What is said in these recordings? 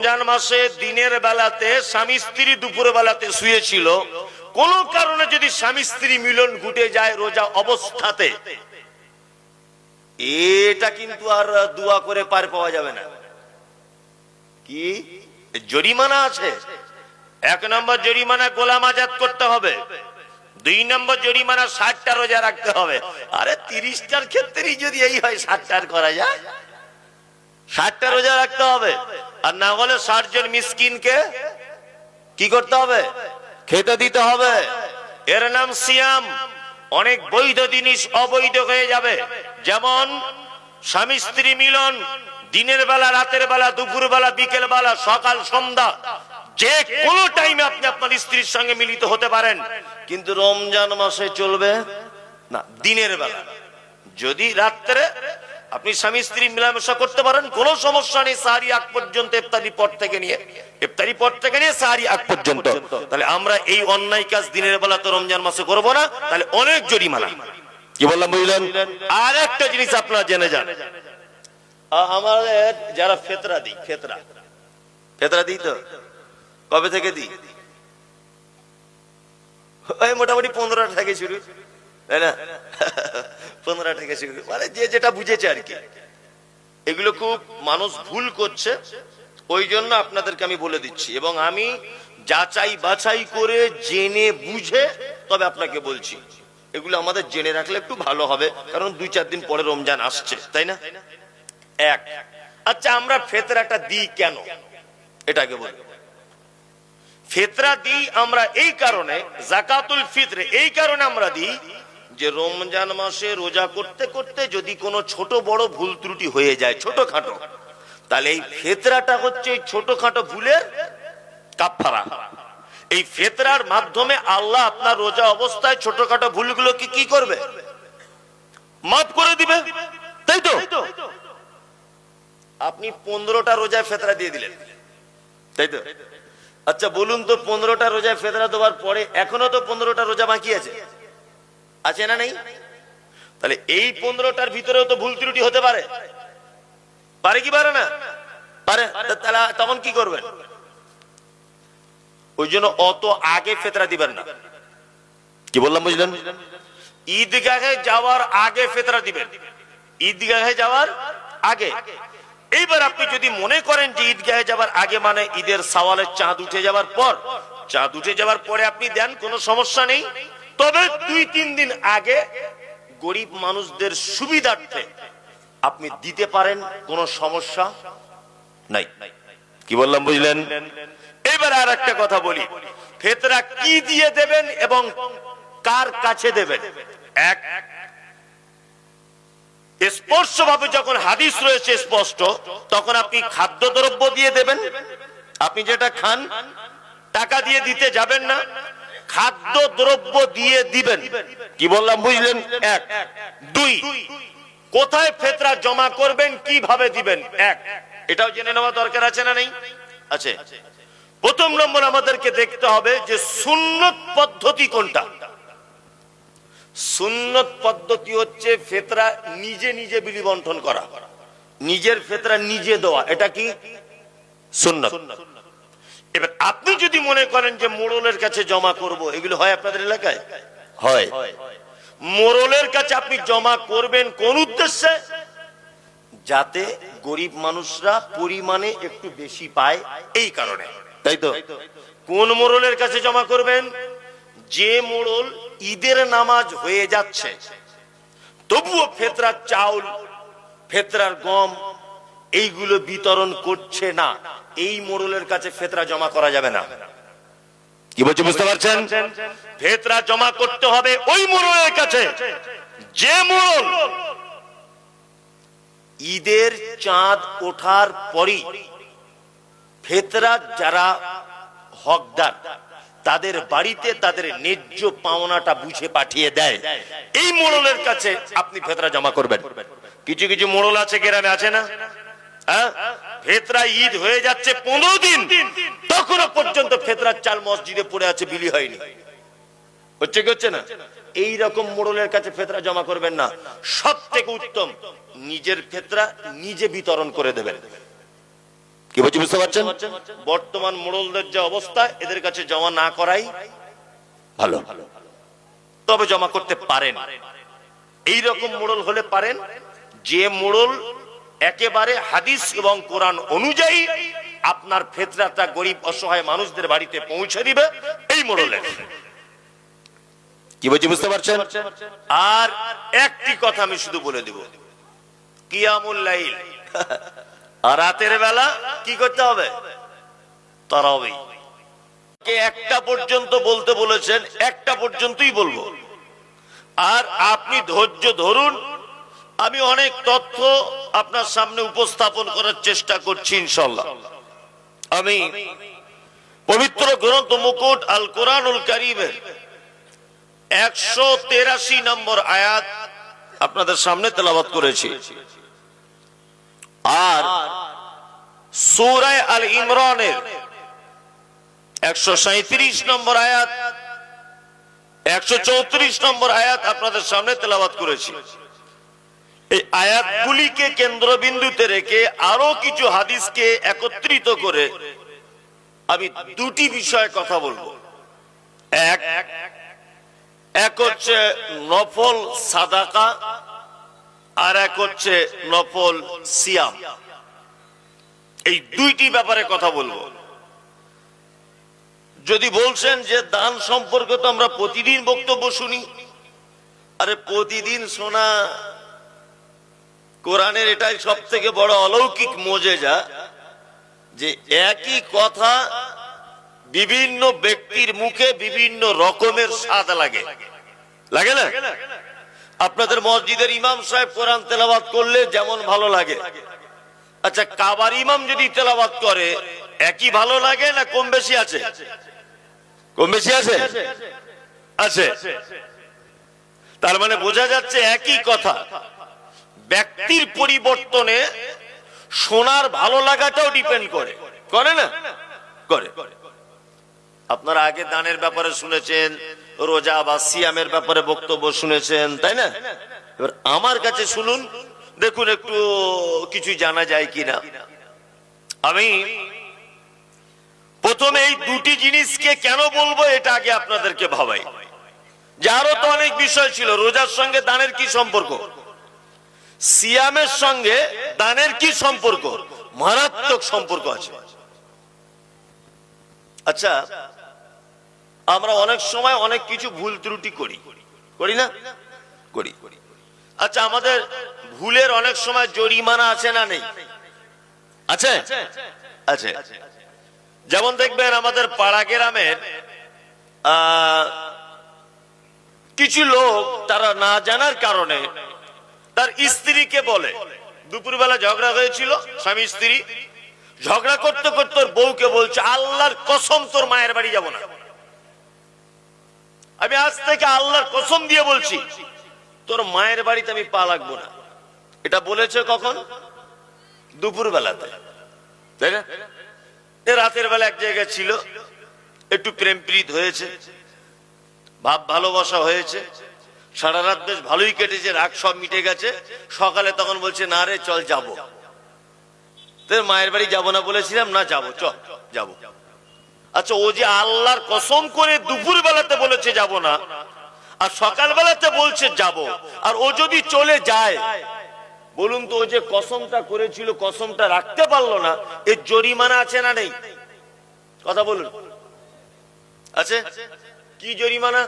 রমজান মাসে দিনের বেলাতে স্বামী স্ত্রী দুপুর বেলাতে শুয়েছিল। কোন কারণে যদি স্বামী স্ত্রী মিলন ঘটে যায় রোজা অবস্থাতে, এটা কিন্তু আর দোয়া করে পার পাওয়া যাবে না। কি? জরিমানা আছে। এক নম্বর জরিমানা গোলাম আজাদ করতে হবে। দুই নম্বর জরিমানা ষাটটা রোজা রাখতে হবে। আরে তিরিশটার ক্ষেত্রেই যদি এই হয়, ষাটটার করা যায়। ষাটটা রোজা রাখতে হবে। আর না হলে ষাট জন মিসকিনকে কি করতে হবে? খেতে দিতে হবে। এর নাম সিয়াম। অনেক বৈধ জিনিস অবৈধ হয়ে যাবে। যেমন স্বামী স্ত্রী মিলন, দিনের বেলা, রাতের বেলা, দুপুর বেলা, বিকেল বেলা, সকাল, সন্ধ্যা, যে কোনো টাইমে আপনি আপনার স্ত্রীর সঙ্গে মিলিত হতে পারেন। কিন্তু রমজান মাসে চলবে না, দিনের বেলা। যদি রাত্রে আপনি স্বামী স্ত্রী মিলামেশা করতে পারেন কোনো সমস্যা নেই সাহারি আগ পর্যন্ত ইফতারি পর থেকে নিয়ে। ইফতারি পর থেকে নিয়ে সাহারি আগ পর্যন্ত। তাহলে আমরা এই অন্যায় কাজ দিনের বেলা তো রমজান মাসে করব না তাহলে অনেক জরিমানা। কি বললাম বুঝলেন? আর একটা জিনিস আপনারা জেনে যান। আমাদের যারা ফেতরা দিই ফেতরা। ফেতরা দিই তো? কবে থেকে দিই? মোটামুটি পনেরো থেকে শুরু। মানে এগুলো খুব মানুষ ভুল করছে, ওই জন্য আপনাদেরকে আমি বলে দিচ্ছি। এবং আমি যাচাই বাছাই করে জেনে বুঝে তবে আপনাকে বলছি। এগুলো আমাদের জেনে রাখলে একটু ভালো হবে, কারণ দুই চার দিন পরে রমজান আসছে, তাই না? এক। আচ্ছা আমরা ফেতরাটা দিই কেন? এটাকে বলি। ফেতরা দিই আমরা এই কারণে, জাকাতুল ফিতরে এই কারণে আমরা দিই যে রমজান মাসে রোজা করতে করতে যদি কোনো ছোট বড় ভুল ত্রুটি হয়ে যায়, ছোটখাটো, তাহলে এই ফেতরাটা হচ্ছে এই ছোটখাটো ভুলের কাফারা এই ফেতরার মাধ্যমে আল্লাহ আপনার রোজা অবস্থায় ছোটখাটো ভুলগুলোকে কি করবে? মাফ করে দিবে। তাই তো? আপনি পনেরোটা রোজায় ফেতরা দিয়ে দিলেন। তাই তো? আচ্ছা বলুন তো পনেরোটা রোজায় ফেতরা দেওয়ার পরে এখনও তো পনেরোটা রোজা বাকি আছে? আছে না নেই? তাহলে এই পনেরোটার ভিতরেও তো ভুল ত্রুটি হতে পারে। পারে কি পারে না? পারে। তাহলে তখন কি করবেন? ওই জন্য অত আগে ফেতরা দিবেন না। কি বললাম, বুঝলেন? ঈদগাহে যাওয়ার আগে ফেতরা দিবেন। ঈদগাহে যাওয়ার আগে। এইবার আপনি যদি মনে করেন যে ঈদগাহে যাওয়ার আগে মানে ঈদের সওয়ালের চাঁদ উঠে যাওয়ার পর, চাঁদ উঠে যাওয়ার পরে আপনি দেন, কোনো সমস্যা নেই। তবে দুই, তিন দিন আগে গরিব মানুষদের সুবিধার্থে আপনি দিতে পারেন, কোনো সমস্যা নাই। কি বললাম, বুঝলেন? এবার আর একটা কথা বলি। ফেতরা কি দিয়ে দেবেন এবং কার কাছে দেবেন? এক স্পষ্ট ভাবে যখন হাদিস রয়েছে স্পষ্ট, তখন আপনি খাদ্য দ্রব্য দিয়ে দেবেন। আপনি যেটা খান, টাকা দিয়ে দিতে যাবেন না। খাদ্য দ্রব্য দিয়ে দিবেন। কি বললাম, বুঝলেন? এক। দুই। কোথায় ফেতরা জমা করবেন, কীভাবে দিবেন? এক। এটাও জেনে নেওয়া দরকার আছে না নেই? আছে। প্রথম নম্বর আমাদেরকে দেখতে হবে যে সুন্নত পদ্ধতি কোনটা? সুন্নত পদ্ধতি হচ্ছে ফেতরা নিজে নিজে বিলি বন্টন করা। নিজের ফেতরা নিজে দেওয়া। এটা কি? সুন্নত। এবার আপনি যদি মনে করেন যে মোড়লের কাছে জমা করব এগুলো হয় আপনাদের এলাকায়? হয়। মোড়লের কাছে আপনি জমা করবেন কোন উদ্দেশ্যে? যাতে গরিব মানুষরা পরিমাণে একটু বেশি পায় এই কারণে। তাই তো? কোন মোড়লের কাছে জমা করবেন? যে মোড়ল ঈদের নামাজ হয়ে যাচ্ছে তবুও ফেতরার চাউল ফেতরার গম এইগুলো বিতরণ করছে না। এই মোড়লের কাছে ফেতরা জমা করা যাবে না। কি বলছে বুঝতে পারছেন? ফেতরা জমা করতে হবে ওই মোড়লের কাছে। যে মোড়ল ঈদের চাঁদ ওঠার পরই ফেতরা যারা হকদার তাদের বাড়িতে তাদের ন্যায্য পাওনাটা বুঝে পাঠিয়ে দেয়। এই মোড়লের কাছে আপনি ফেতরা জমা করবেন। কিছু কিছু মোড়ল আছে গ্রামে আছে না? ফেতরা ঈদ হয়ে যাচ্ছে পনেরো দিন। তখনও পর্যন্ত ফেতরার চাল মসজিদে পড়ে আছে, বিলি হয়নি। হচ্ছে কি হচ্ছে না? এই রকম মোড়লের কাছে ফেতরা জমা করবেন না। সব থেকে উত্তম, নিজের ফেতরা নিজে বিতরণ করে দেবেন। কি বলছি, বুঝতে পারছেন? বর্তমান মোড়লদের যে অবস্থা, এদের কাছে জমা না করাই ভালো। তবে জমা করতে পারেন। এই রকম মোড়ল হলে পারেন, যে মোড়ল একেবারে হাদিস এবং কোরআন অনুযায়ী আপনার ফেতরাটা গরিব, অসহায় মানুষদের বাড়িতে পৌঁছে দিবে। এই মোড়লের কি বলছি বুঝতে পারছেন? আর একটি কথা আমি শুধু বলে দেব। কিয়ামুল লাইল। আর রাতের বেলা কি করতে হবে? তারাবি। একটা পর্যন্ত বলতে বলেছেন, একটা পর্যন্তই বলব। আর আপনি ধৈর্য ধরুন আমি অনেক তথ্য আপনার সামনে উপস্থাপন করার চেষ্টা করছি ইনশাল্লাহ আমি পবিত্র গ্রন্থ মুকুট আল কোরআনুল কারিমের একশো তেরাশি নম্বর আয়াত আপনাদের সামনে তেলাবাত করেছি। আর সূরায় আল ইমরানের একশো সাঁত্রিশ নম্বর আয়াত, একশো চৌত্রিশ নম্বর আয়াত আপনাদের সামনে তেলাবাত করেছি। এই আয়াতগুলিকে কেন্দ্রবিন্দুতে রেখে আরও কিছু হাদিসকে একত্রিত করে আমি দুটি বিষয়ে কথা বলব। এক এক হচ্ছে নফল সাদাকা আর এক হচ্ছে নফল সিয়াম। এই দুইটি ব্যাপারে কথা বলব। যদি বলছেন যে দান সম্পর্কে তো আমরা প্রতিদিন বক্তব্য শুনি, আরে প্রতিদিন শোনা কোরআনের এটাই সব থেকে বড় অলৌকিক মজেজা যে একই কথা বিভিন্ন ব্যক্তির মুখে বিভিন্ন রকমের স্বাদ লাগে। লাগে না? আপনাদের মসজিদের ইমাম সাহেব কোরআন তেলাবাদ করলে যেমন ভালো লাগে। আচ্ছা কাবার ইমাম যদি তেলাবাদ করে, একই ভালো লাগে না কম বেশি আছে? কম বেশি আছে? আছে। তার মানে বোঝা যাচ্ছে একই কথা। ব্যক্তির পরিবর্তনে সোনার ভালো লাগাটাও ডিপেন্ড করে। করে না? করে। আপনারা আগে দানের ব্যাপারে শুনেছেন, রোজা বা সিয়ামের ব্যাপারে বক্তব্য শুনেছেন, তাই না? এবার আমার কাছে শুনুন, দেখুন একটু কিছু জানা যায় কিনা। আমি প্রথমে এই দুটি জিনিসকে কেন বলব এটা আগে আপনাদেরকে ভাবাই। যে আরও তো অনেক বিষয় ছিল, রোজার সঙ্গে দানের কি সম্পর্ক? সিয়ামের সঙ্গে দানের কি সম্পর্ক? মারাত্মক সম্পর্ক আছে। আচ্ছা আমরা অনেক সময় অনেক কিছু ভুল ত্রুটি করি। করি না? করি। আচ্ছা আমাদের ভুলের অনেক সময় জরিমানা আছে না নেই? আছে? আছে। যেমন দেখবেন আমাদের পাড়া গ্রামের কিছু লোক তারা না জানার কারণে তার স্ত্রীকে বলে। দুপুরবেলা ঝগড়া হয়েছিল, স্বামী, স্ত্রী। ঝগড়া করতে করতে ওর বউকে বলছে, আল্লাহর কসম, তোর মায়ের বাড়ি যাব না। আমি আজ থেকে আল্লাহর কসম দিয়ে বলছি, তোর মায়ের বাড়িতে আমি পা লাগবো না। এটা বলেছে কখন? দুপুর বেলাতে তাই না? এ রাতের বেলা এক জায়গায় ছিল, একটু প্রেম প্রীত হয়েছে, ভাব ভালোবাসা হয়েছে। সারা রাত বেশ ভালোই কেটেছে, রাগ সব মিটে গেছে। সকালে তখন বলছে, না রে, চল যাব। তোর মায়ের বাড়ি যাব না বলেছিলাম, না, যাব চল যাব। আচ্ছা ও যে আল্লাহর কসম করে দুপুর বেলাতে বলেছে, যাব না। আর সকাল বেলাতে বলছে, যাব। আর ও যদি চলে যায়, বলুন তো, ও যে কসমটা করেছিল, কসমটা রাখতে পারল না, এর জরিমানা আছে না নেই? কথা বলুন। আছে? কি জরিমানা?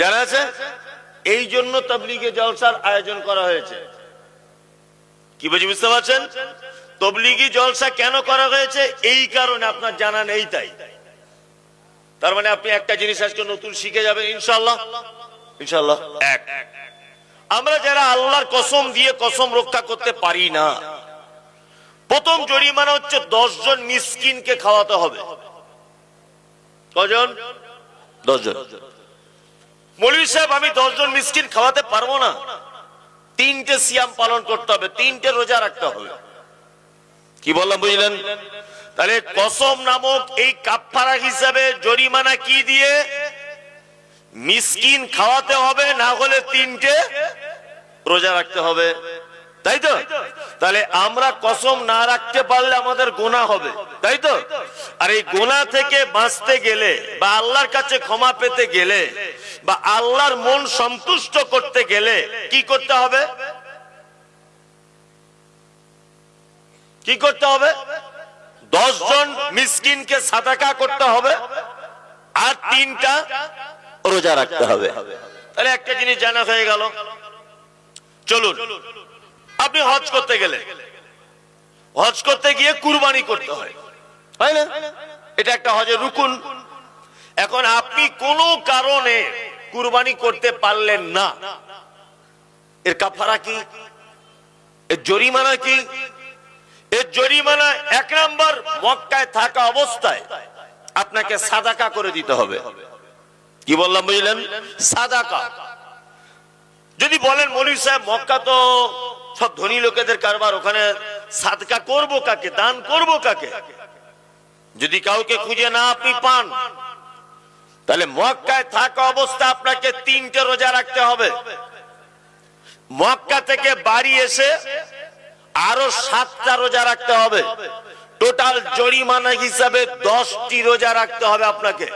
জানা আছে, এই জন্য তবলিগে জলসার আয়োজন করা হয়েছে। কি বুঝি বুঝতে পারছেন? তবলিগি জলসা কেন করা হয়েছে? এই কারণে আপনার জানা নেই তাই। তার মানে আপনি একটা জিনিস আজকে নতুন শিখে যাবেন ইনশাল্লাহ ইনশাল্লাহ এক। আমরা যারা আল্লাহর কসম দিয়ে কসম রক্ষা করতে পারি না, প্রথম জরিমানা হচ্ছে দশজন মিসকিনকে খাওয়াতে হবে। কজন? দশজন। মৌলী সাহেব, আমি দশজন মিসকিন খাওয়াতে পারব না। তিনটে সিয়াম পালন করতে হবে, তিনটে রোজা রাখতে হবে। কি বললাম, বুঝলেন? তাহলে কসম নামক এই কাফারা হিসাবে জরিমানা কি দিয়ে? মিসকিন খাওয়াতে হবে, না হলে তিনটে রোজা রাখতে হবে। তাই তো? তাহলে আমরা কসম না রাখতে পারলে আমাদের গোনা হবে, তাই তো? আর এই গোনা থেকে বাঁচতে গেলে বা আল্লাহর কাছে ক্ষমা পেতে গেলে বা আল্লাহর মন সন্তুষ্ট করতে গেলে কি করতে হবে? কি করতে হবে? দশ জন মিসকিনকে সাদাকা করতে হবে আর তিনটা রোজা রাখতে হবে। তাহলে একটা জিনিস জানা হয়ে গেল। চলুন। আপনি হজ করতে গেলে। হজ করতে গিয়ে কুরবানি করতে হয়। হয় না? এটা একটা হজের রুকুন। এখন আপনি কোনো কারণে কুরবানি করতে পারলেন না। এর কাফারা কি? এর জরিমানা কি? এর জরিমানা এক নম্বর মক্কায় থাকা অবস্থায় আপনাকে সাদাকা করে দিতে হবে। কি বললাম বুঝলেন? সাদাকা। যদি বলেন মনির সাহেব, মক্কা তো সব ধনী লোকেদের কারবার ওখানে সাদকা করব কাকে? দান করব কাকে? যদি কাউকে খুঁজে না আপনি পান, তাহলে মক্কায় থাকা অবস্থা আপনাকে তিনটে রোজা রাখতে হবে। মক্কা থেকে বাড়ি এসে আরও সাতটা রোজা রাখতে হবে। টোটাল জরিমানা হিসাবে দশটি রোজা রাখতে হবে আপনাকে।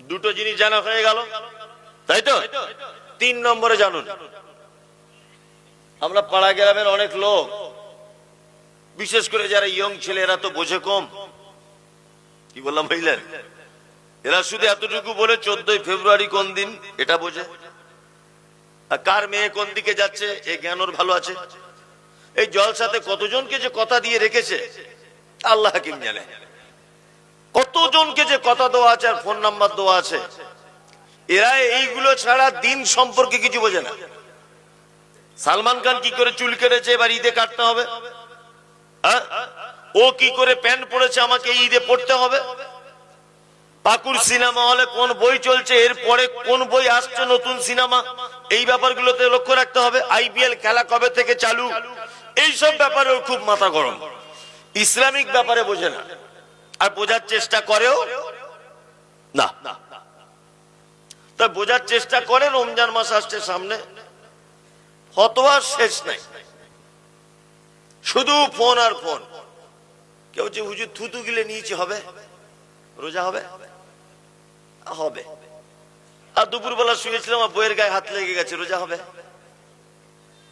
দুটো জিনিস জানা হয়ে গেল। তাই তো? তিন নম্বরে জানুন। আমরা পাড়া গ্রামের অনেক লোক। বিশেষ করে যারা ইয়ং ছেলে, এরা তো বোঝে কম। কি বললাম বুঝলেন এরা শুধু এতটুকু বলে চোদ্দই ফেব্রুয়ারি কোন দিন এটা বোঝে? কার মেয়ে কোন দিকে যাচ্ছে? এই জ্ঞান ওর ভালো আছে। এই জলসাতে কতজনকে যে কথা দিয়ে রেখেছে, আল্লাহ হাকিম জানে। কতজনকে যে কথা দেওয়া আছে আর ফোন নাম্বার দেওয়া আছে, এরা এইগুলো ছাড়া দিন সম্পর্কে কিছু বোঝে না। সালমান খান কি করে চুল কেটেছে, এবার ঈদে কাটতে হবে? ও কি করে প্যান্ট পরেছে, আমাকে ঈদে পড়তে হবে? পাকুর সিনেমা হলে কোন বই চলছে, এরপরে কোন বই আসছে নতুন সিনেমা? এই ব্যাপারগুলোতে লক্ষ্য রাখতে হবে। আইপিএল খেলা কবে থেকে চালু? এই সব ব্যাপারে খুব মাথা গরম। ইসলামিক ব্যাপারে বোঝে না। আর বোঝার চেষ্টা করেও? না। তা বোঝার চেষ্টা করে রমজান মাস আসছে সামনে। হতোয়ার শেষ নাই। শুধু ফোন আর ফোন। কেউ যে হুজুর থুতু গিলে নিয়েছে হবে? রোজা হবে? হবে। আর দুপুরবেলা শুয়েছিলাম, আর বইয়ের গায়ে হাত লেগে গেছে, রোজা হবে?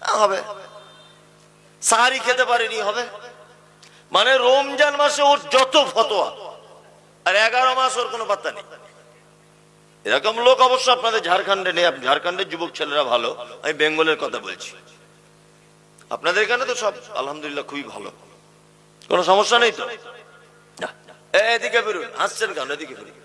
হবে। সাহারি খেতে পারেনি, হবে? মানে রমজান মাসে ওর যত ফতোয়া, আর এগারো মাস ওর কোনো পাত্তা নেই। এরকম লোক অবশ্য আপনাদের ঝাড়খণ্ডে নেই। ঝাড়খণ্ডের যুবক ছেলেরা ভালো। আমি বেঙ্গলের কথা বলছি। আপনাদের এখানে তো সব আলহামদুলিল্লাহ খুবই ভালো। কোনো সমস্যা নেই তো? এদিকে বেরুন। আসছেন কেন? এদিকে বেরুন।